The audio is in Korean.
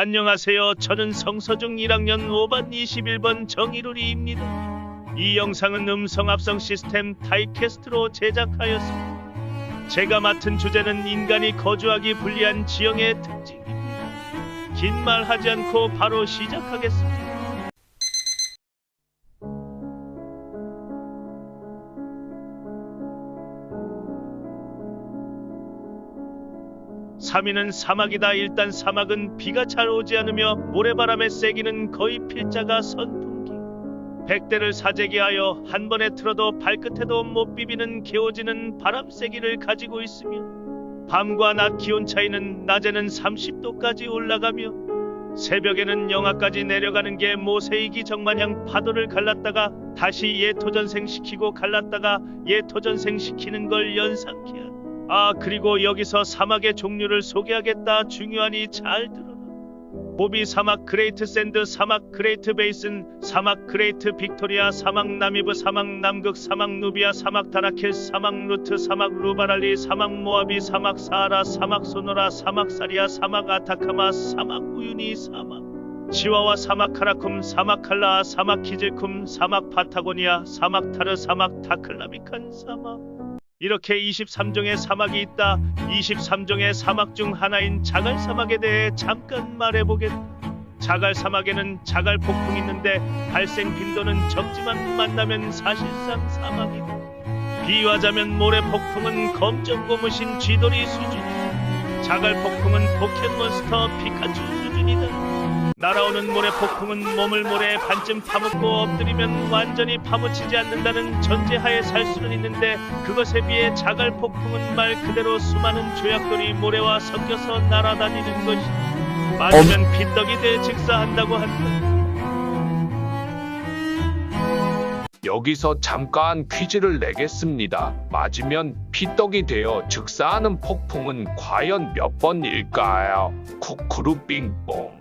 안녕하세요. 저는 성서중 1학년 5반 21번 정일우리입니다. 이 영상은 음성 합성 시스템 타이캐스트로 제작하였습니다. 제가 맡은 주제는 인간이 거주하기 불리한 지형의 특징입니다. 긴 말 하지 않고 바로 시작하겠습니다. 삼위는 사막이다. 일단 사막은 비가 잘 오지 않으며 모래바람의 세기는 거의 필자가 선풍기. 백대를 사재기하여 한 번에 틀어도 발끝에도 못 비비는 개오지는 바람 세기를 가지고 있으며 밤과 낮 기온 차이는 낮에는 30도까지 올라가며 새벽에는 영하까지 내려가는 게 모세이기 정마냥 파도를 갈랐다가 다시 예토전생 시키고 갈랐다가 예토전생 시키는 걸 연상케 하다. 아 그리고 여기서 사막의 종류를 소개하겠다. 중요하니 잘 들어라. 고비 사막 그레이트 샌드 사막 그레이트 베이슨 사막 그레이트 빅토리아 사막 나미브 사막 남극 사막 누비아 사막 다라킬 사막 루트 사막 루바랄리 사막 모아비 사막 사하라 사막 소노라 사막 사리아 사막 아타카마 사막 우유니 사막 치와와 사막 카라쿰 사막 칼라 사막 키질쿰 사막 파타고니아 사막 타르 사막 타클라미칸 사막 이렇게 23종의 사막이 있다. 23종의 사막 중 하나인 자갈 사막에 대해 잠깐 말해보겠다. 자갈 사막에는 자갈 폭풍이 있는데 발생 빈도는 적지만 만나면 사실상 사막이다. 비유하자면 모래 폭풍은 검정 고무신 쥐돌이 수준이다. 자갈 폭풍은 포켓몬스터 피카츄 수준이다. 날아오는 모래 폭풍은 몸을 모래에 반쯤 파묻고 엎드리면 완전히 파묻히지 않는다는 전제하에 살 수는 있는데 그것에 비해 자갈 폭풍은 말 그대로 수많은 조약돌이 모래와 섞여서 날아다니는 것이 맞으면 빗떡이 돼 직사한다고 한다. 여기서 잠깐 퀴즈를 내겠습니다. 맞으면 피떡이 되어 즉사하는 폭풍은 과연 몇 번일까요? 쿠쿠루 빙뽕.